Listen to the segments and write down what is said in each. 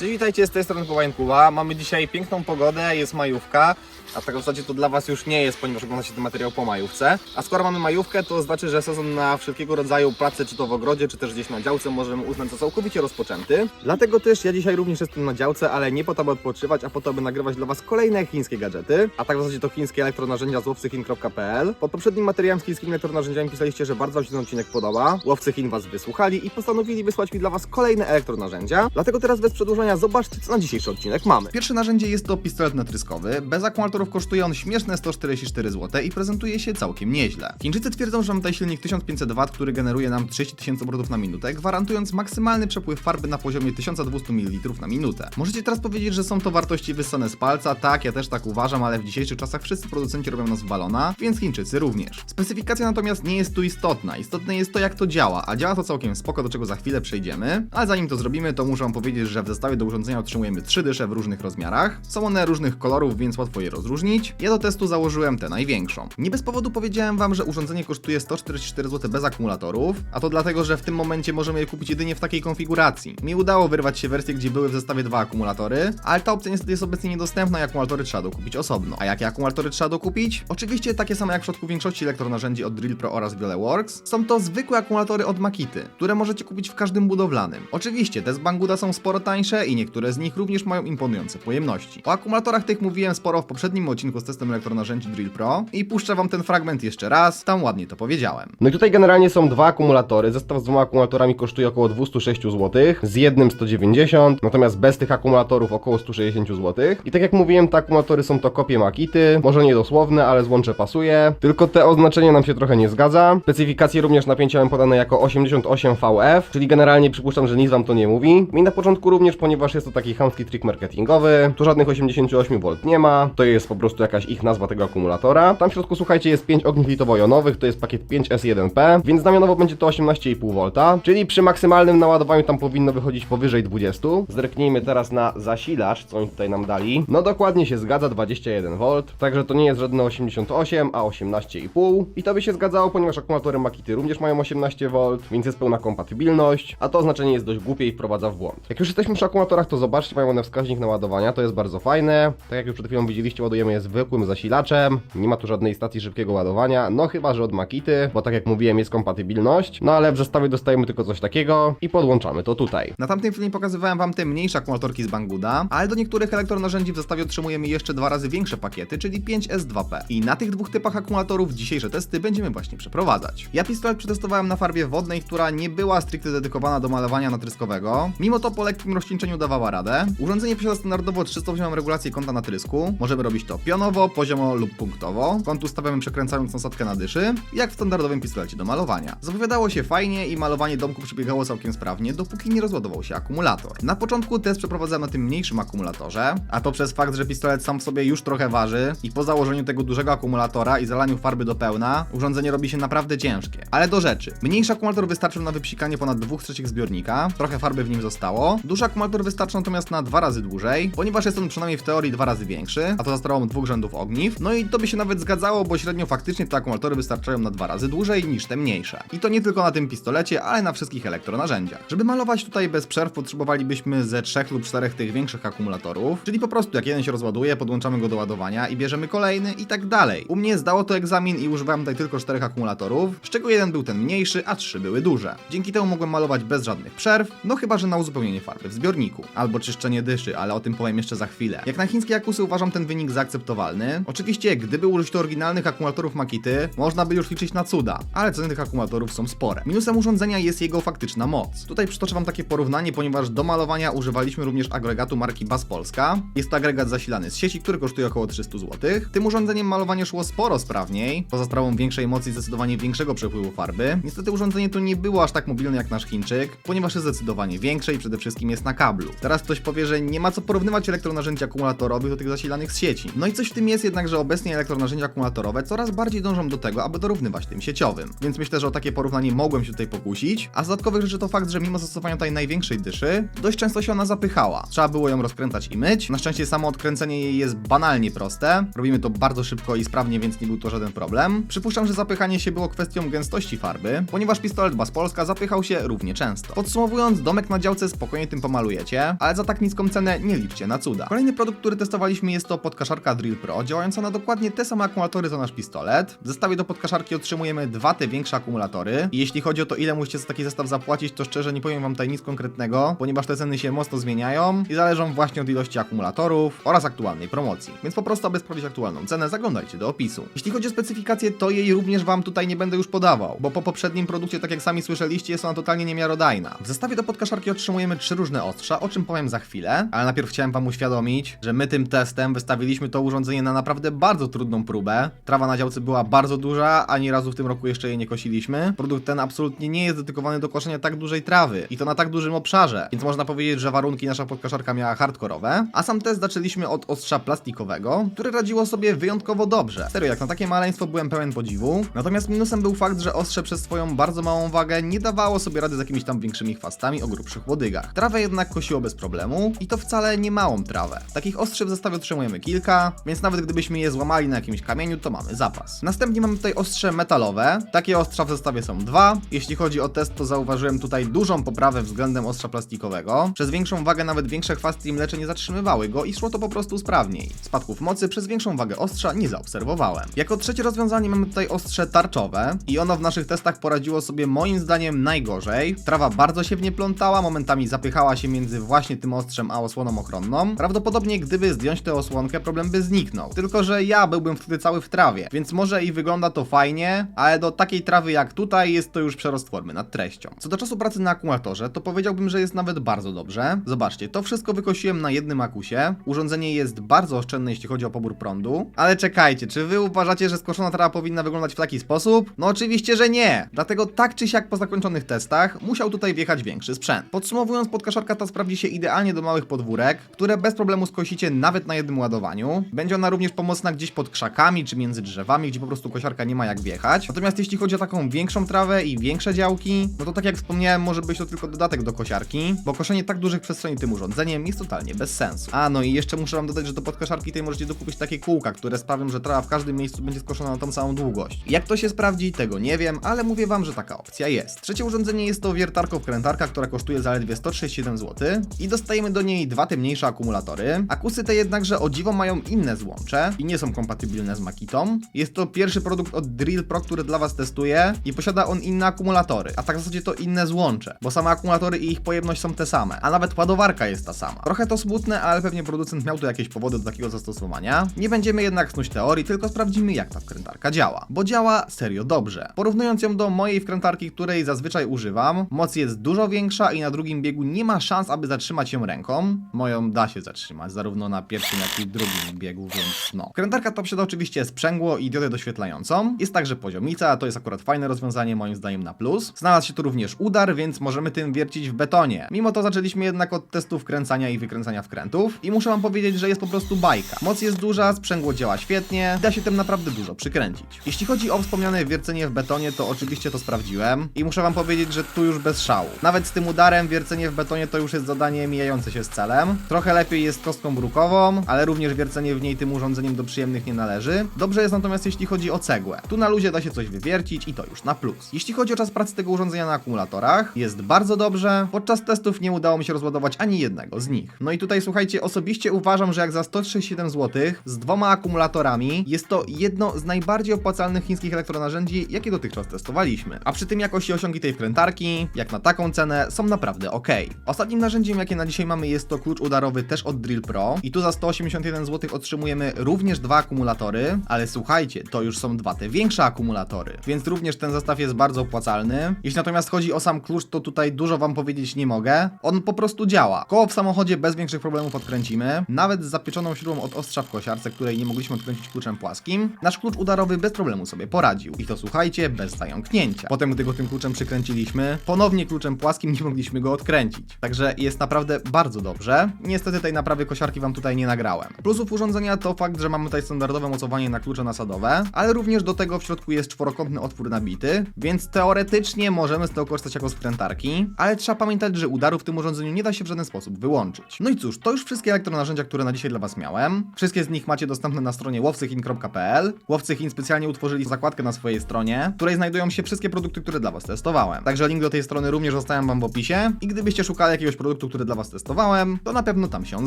Cześć, witajcie, z tej strony Kuba. Mamy dzisiaj piękną pogodę, jest majówka, a tak w zasadzie to dla Was już nie jest, ponieważ oglądacie ten materiał po majówce. A skoro mamy majówkę, to znaczy, że sezon na wszelkiego rodzaju prace, czy to w ogrodzie, czy też gdzieś na działce, możemy uznać za całkowicie rozpoczęty. Dlatego też ja dzisiaj również jestem na działce, ale nie po to, by odpoczywać, a po to, by nagrywać dla Was kolejne chińskie gadżety. A tak w zasadzie to chińskie elektronarzędzia z łowcychin.pl. Pod poprzednim materiałem z chińskimi elektronarzędziami pisaliście, że bardzo Wam się ten odcinek podoba. Łowcy Chin Was wysłuchali i postanowili wysłać mi dla Was kolejne elektronarzędzia. Dlatego teraz bez przedłużania zobaczcie, co na dzisiejszy odcinek mamy. Pierwsze narzędzie jest to pistolet natryskowy. Bez akumulatorów kosztuje on śmieszne 144 zł i prezentuje się całkiem nieźle. Chińczycy twierdzą, że ma tutaj silnik 1500 W, który generuje nam 30 tysięcy obrotów na minutę, gwarantując maksymalny przepływ farby na poziomie 1200 ml na minutę. Możecie teraz powiedzieć, że są to wartości wyssane z palca, tak, ja też tak uważam, ale w dzisiejszych czasach wszyscy producenci robią nas w balona, więc Chińczycy również. Specyfikacja natomiast nie jest tu istotna. Istotne jest to, jak to działa, a działa to całkiem spoko, do czego za chwilę przejdziemy. Ale zanim to zrobimy, to muszę wam powiedzieć, że w zestawie do urządzenia otrzymujemy trzy dysze w różnych rozmiarach. Są one różnych kolorów, więc łatwo je rozróżnić. Ja do testu założyłem tę największą. Nie bez powodu powiedziałem wam, że urządzenie kosztuje 144 zł bez akumulatorów, a to dlatego, że w tym momencie możemy je kupić jedynie w takiej konfiguracji. Mi udało wyrwać się wersję, gdzie były w zestawie dwa akumulatory, ale ta opcja niestety jest obecnie niedostępna i akumulatory trzeba dokupić osobno. A jakie akumulatory trzeba dokupić? Oczywiście takie same jak w przypadku większości elektronarzędzi od Drill Pro oraz VioleWorks. Są to zwykłe akumulatory od Makity, które możecie kupić w każdym budowlanym. Oczywiście te z Banggoda są sporo tańsze i niektóre z nich również mają imponujące pojemności. O akumulatorach tych mówiłem sporo w poprzednim odcinku z testem elektronarzędzi Drill Pro i puszczę wam ten fragment jeszcze raz, tam ładnie to powiedziałem. No i tutaj generalnie są dwa akumulatory. Zestaw z dwoma akumulatorami kosztuje około 206 zł, z jednym 190, natomiast bez tych akumulatorów około 160 zł. I tak jak mówiłem, te akumulatory są to kopie Makity, może nie dosłowne, ale złącze pasuje. Tylko te oznaczenie nam się trochę nie zgadza. Specyfikacje również napięcia mam podane jako 88 VF, czyli generalnie przypuszczam, że nic wam to nie mówi. Mi na początku również, ponieważ jest to taki chamski trik marketingowy. Tu żadnych 88 V nie ma, to jest po prostu jakaś ich nazwa tego akumulatora. Tam w środku, słuchajcie, jest 5 ogniw litowo-jonowych, to jest pakiet 5S1P, więc znamionowo będzie to 18,5 V, czyli przy maksymalnym naładowaniu tam powinno wychodzić powyżej 20. Zerknijmy teraz na zasilacz, co oni tutaj nam dali. No dokładnie się zgadza, 21 V, także to nie jest żadne 88, a 18,5. I to by się zgadzało, ponieważ akumulatory Makity również mają 18 V, więc jest pełna kompatybilność, a to oznaczenie jest dość głupie i wprowadza w błąd. Jak już jesteśmy przy akumulatorach, to zobaczcie, mają one wskaźnik naładowania, to jest bardzo fajne. Tak jak już przed chwilą widzieliście, ładujemy je zwykłym zasilaczem, nie ma tu żadnej stacji szybkiego ładowania, no chyba, że od Makity, bo tak jak mówiłem, jest kompatybilność, no ale w zestawie dostajemy tylko coś takiego i podłączamy to tutaj. Na tamtym filmie pokazywałem wam te mniejsze akumulatorki z Banggoda, ale do niektórych elektronarzędzi w zestawie otrzymujemy jeszcze dwa razy większe pakiety, czyli 5S2P. I na tych dwóch typach akumulatorów dzisiejsze testy będziemy właśnie przeprowadzać. Ja pistolet przetestowałem na farbie wodnej, która nie była stricte dedykowana do malowania natryskowego. Mimo to po lekkim rozcieńczeniu dawała radę. Urządzenie posiada standardowo 300 regulację kąta natrysku. Możemy robić to pionowo, poziomo lub punktowo. Kąt ustawiamy przekręcając nasadkę na dyszy, jak w standardowym pistolecie do malowania. Zapowiadało się fajnie i malowanie domku przebiegało całkiem sprawnie, dopóki nie rozładował się akumulator. Na początku test przeprowadzałem na tym mniejszym akumulatorze, a to przez fakt, że pistolet sam w sobie już trochę waży i po założeniu tego dużego akumulatora i zalaniu farby do pełna, urządzenie robi się naprawdę ciężkie. Ale do rzeczy. Mniejszy akumulator wystarczył na wypsikanie ponad 2 trzecich zbiornika, trochę farby w nim zostało. Duży akumulator wystarczy natomiast na dwa razy dłużej, ponieważ jest on przynajmniej w teorii dwa razy większy, a to za sprawą dwóch rzędów ogniw. No i to by się nawet zgadzało, bo średnio faktycznie te akumulatory wystarczają na dwa razy dłużej niż te mniejsze. I to nie tylko na tym pistolecie, ale na wszystkich elektronarzędziach. Żeby malować tutaj bez przerw potrzebowalibyśmy ze trzech lub czterech tych większych akumulatorów, czyli po prostu jak jeden się rozładuje, podłączamy go do ładowania i bierzemy kolejny i tak dalej. U mnie zdało to egzamin i używałem tutaj tylko czterech akumulatorów, z czego jeden był ten mniejszy, a trzy były duże. Dzięki temu mogłem malować bez żadnych przerw, no chyba, że na uzupełnienie farby w zbiorniku, albo czyszczenie dyszy, ale o tym powiem jeszcze za chwilę. Jak na chińskie akusy uważam ten wynik za akceptowalny. Oczywiście, gdyby użyć tu oryginalnych akumulatorów Makity, można by już liczyć na cuda, ale ceny tych akumulatorów są spore. Minusem urządzenia jest jego faktyczna moc. Tutaj przytoczę wam takie porównanie, ponieważ do malowania używaliśmy również agregatu marki Bas Polska. Jest to agregat zasilany z sieci, który kosztuje około 300 zł. Tym urządzeniem malowanie szło sporo sprawniej, poza sprawą większej mocy i zdecydowanie większego przepływu farby. Niestety urządzenie to nie było aż tak mobilne jak nasz Chińczyk, ponieważ jest zdecydowanie większe i przede wszystkim jest na kablu. Teraz ktoś powie, że nie ma co porównywać elektronarzędzi akumulatorowych do tych zasilanych z sieci. No i coś w tym jest jednak, że obecnie elektronarzędzia akumulatorowe coraz bardziej dążą do tego, aby dorównywać tym sieciowym. Więc myślę, że o takie porównanie mogłem się tutaj pokusić. A z dodatkowych rzeczy to fakt, że mimo zastosowania tutaj największej dyszy, dość często się ona zapychała. Trzeba było ją rozkręcać i myć. Na szczęście samo odkręcenie jej jest banalnie proste. Robimy to bardzo szybko i sprawnie, więc nie był to żaden problem. Przypuszczam, że zapychanie się było kwestią gęstości farby, ponieważ pistolet Bas Polska zapychał się równie często. Podsumowując, domek na działce spokojnie tym pomalujecie, ale za tak niską cenę nie liczcie na cuda. Kolejny produkt, który testowaliśmy jest to podkaszarka Drill Pro, działająca na dokładnie te same akumulatory co nasz pistolet. W zestawie do podkaszarki otrzymujemy dwa te większe akumulatory. I jeśli chodzi o to, ile musicie za taki zestaw zapłacić, to szczerze nie powiem wam tutaj nic konkretnego, ponieważ te ceny się mocno zmieniają i zależą właśnie od ilości akumulatorów oraz aktualnej promocji. Więc po prostu, aby sprawdzić aktualną cenę, zaglądajcie do opisu. Jeśli chodzi o specyfikację, to jej również wam tutaj nie będę już podawał, bo po poprzednim produkcie, tak jak sami słyszeliście, jest ona totalnie niemiarodajna. W zestawie do podkaszarki otrzymujemy trzy różne ostrza, o czym powiem za chwilę, ale najpierw chciałem wam uświadomić, że my tym testem wystawiliśmy to urządzenie na naprawdę bardzo trudną próbę. Trawa na działce była bardzo duża, ani razu w tym roku jeszcze jej nie kosiliśmy. Produkt ten absolutnie nie jest dedykowany do koszenia tak dużej trawy i to na tak dużym obszarze, więc można powiedzieć, że warunki nasza podkaszarka miała hardkorowe, a sam test zaczęliśmy od ostrza plastikowego, które radziło sobie wyjątkowo dobrze. Serio, jak na takie maleństwo byłem pełen podziwu. Natomiast minusem był fakt, że ostrze przez swoją bardzo małą wagę nie dawało sobie rady z jakimiś tam większymi chwastami o grubszych łodygach. Trawę jednak kosiło bez problemu i to wcale nie małą trawę. Takich ostrzy w zestawie otrzymujemy kilka, więc nawet gdybyśmy je złamali na jakimś kamieniu, to mamy zapas. Następnie mamy tutaj ostrze metalowe. Takie ostrza w zestawie są dwa. Jeśli chodzi o test, to zauważyłem tutaj dużą poprawę względem ostrza plastikowego. Przez większą wagę nawet większe chwasty i mlecze nie zatrzymywały go i szło to po prostu sprawniej. Spadków mocy przez większą wagę ostrza nie zaobserwowałem. Jako trzecie rozwiązanie mamy tutaj ostrze tarczowe i ono w naszych testach poradziło sobie moim zdaniem najgorzej. Trawa bardzo się w nie plątała, momentami zapychała się między właśnie tym ostrzem a osłoną ochronną. Prawdopodobnie gdyby zdjąć tę osłonkę, problem by zniknął. Tylko, że ja byłbym wtedy cały w trawie, więc może i wygląda to fajnie, ale do takiej trawy jak tutaj jest to już przerost formy nad treścią. Co do czasu pracy na akumulatorze, to powiedziałbym, że jest nawet bardzo dobrze. Zobaczcie, to wszystko wykosiłem na jednym akusie. Urządzenie jest bardzo oszczędne, jeśli chodzi o pobór prądu. Ale czekajcie, czy wy uważacie, że skoszona trawa powinna wyglądać w taki sposób? No oczywiście, że nie. Dlatego tak czy siak po zakończonych testach musiał tutaj wjechać większy sprzęt. Podsumowując, podkaszarka ta sprawdzi się idealnie do małych podwórek, które bez problemu skosicie nawet na jednym ładowaniu. Będzie ona również pomocna gdzieś pod krzakami czy między drzewami, gdzie po prostu kosiarka nie ma jak wjechać. Natomiast jeśli chodzi o taką większą trawę i większe działki, no to tak jak wspomniałem, może być to tylko dodatek do kosiarki, bo koszenie tak dużych przestrzeni tym urządzeniem jest totalnie bez sensu. A no i jeszcze muszę wam dodać, że do podkaszarki tej możecie dokupić takie kółka, które sprawią, że trawa w każdym miejscu będzie skoszona na tą samą długość. Jak to się sprawdzi, tego nie wiem, ale mówię wam, że taka opcja jest. Trzecie urządzenie jest to wiertarko-wkrętarka, która kosztuje zaledwie 137 zł i dostajemy do niej dwa te mniejsze akumulatory. Akusy te jednakże o dziwo mają inne złącze i nie są kompatybilne z Makitą. Jest to pierwszy produkt od Drill Pro, który dla was testuję i posiada on inne akumulatory, a tak w zasadzie to inne złącze, bo same akumulatory i ich pojemność są te same, a nawet ładowarka jest ta sama. Trochę to smutne, ale pewnie producent miał tu jakieś powody do takiego zastosowania. Nie będziemy jednak snuć teorii, tylko sprawdzimy jak ta wkrętarka działa, bo działa serio dobrze. Porównując ją do mojej wkrętarki, której zazwyczaj używam, moc jest dużo większa i na drugim biegu nie ma szans, aby zatrzymać ją ręką. Moją da się zatrzymać, zarówno na pierwszym, jak i drugim biegu, więc no. Wkrętarka ta posiada oczywiście sprzęgło i diodę doświetlającą. Jest także poziomica, to jest akurat fajne rozwiązanie moim zdaniem na plus. Znalazł się tu również udar, więc możemy tym wiercić w betonie. Mimo to zaczęliśmy jednak od testów wkręcania i wykręcania wkrętów i muszę wam powiedzieć, że jest po prostu bajka. Moc jest duża, sprzęgło działa świetnie, da się tym naprawdę dużo przykręcić. Jeśli chodzi o wspomniane wiercenie w betonie, to oczywiście to sprawdziłem i muszę wam powiedzieć, że tu już bez szału. Nawet z tym udarem wiercenie w betonie to już jest zadanie mijające się z celem. Trochę lepiej jest kostką brukową, ale również wiercenie w niej tym urządzeniem do przyjemnych nie należy. Dobrze jest natomiast jeśli chodzi o cegłę. Tu na luzie da się coś wywiercić i to już na plus. Jeśli chodzi o czas pracy tego urządzenia na akumulatorach, jest bardzo dobrze. Podczas testów nie udało mi się rozładować ani jednego z nich. No i tutaj słuchajcie, osobiście uważam, że jak za 137 zł z dwoma akumulatorami jest to jedno z najbardziej opłacalnych chińskich elektronarzędzi, jakie dotychczas testowaliśmy. A przy tym jakości osiągi tej wkrętarki, jak na taką cenę, są naprawdę ok. Ostatnim narzędziem, jakie na dzisiaj mamy, jest to klucz udarowy też od Drill Pro. I tu za 181 zł otrzymujemy również dwa akumulatory, ale słuchajcie, to już są dwa te większe akumulatory, więc również ten zestaw jest bardzo opłacalny. Jeśli natomiast chodzi o sam klucz, to tutaj dużo wam powiedzieć nie mogę. On po prostu działa. Koło w samochodzie bez większych problemów odkręcimy, nawet z zapieczoną śrubą od ostrza w kosiarce, której nie mogliśmy odkręcić kluczem płaskim. Nasz klucz udarowy bez problemu sobie poradził. I to słuchajcie, bez zająknięcia. Potem, gdy go tym kluczem przykręciliśmy, ponownie kluczem płaskim nie mogliśmy go odkręcić. Także jest naprawdę bardzo dobrze. Niestety tej naprawy kosiarki wam tutaj nie nagrałem. Plusów urządzenia to fakt, że mamy tutaj standardowe mocowanie na klucze nasadowe, ale również do tego w środku jest czworokątny otwór nabity, więc teoretycznie możemy z tego korzystać jako z wkrętarki, ale trzeba pamiętać, że udaru w tym urządzeniu nie da się w żaden sposób wyłączyć. No i cóż, to już wszystkie elektronarzędzia, które na dzisiaj dla was miałem. Wszystkie z nich macie dostępne na stronie łowcychin.pl. Łowcy Chin specjalnie utworzyli zakładkę na swojej stronie, w której znajdują się wszystkie produkty, które dla was testowałem. Także link do tej strony również zostawiam wam w opisie i gdybyście szukali jakiegoś produktu, produktu, który dla Was testowałem, to na pewno tam się on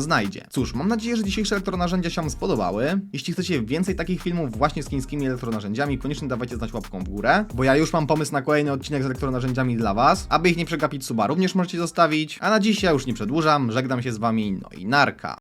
znajdzie. Cóż, mam nadzieję, że dzisiejsze elektronarzędzia się Wam spodobały. Jeśli chcecie więcej takich filmów właśnie z chińskimi elektronarzędziami, koniecznie dawajcie znać łapką w górę, bo ja już mam pomysł na kolejny odcinek z elektronarzędziami dla Was. Aby ich nie przegapić, suba również możecie zostawić. A na dziś ja już nie przedłużam, żegnam się z Wami, no i narka.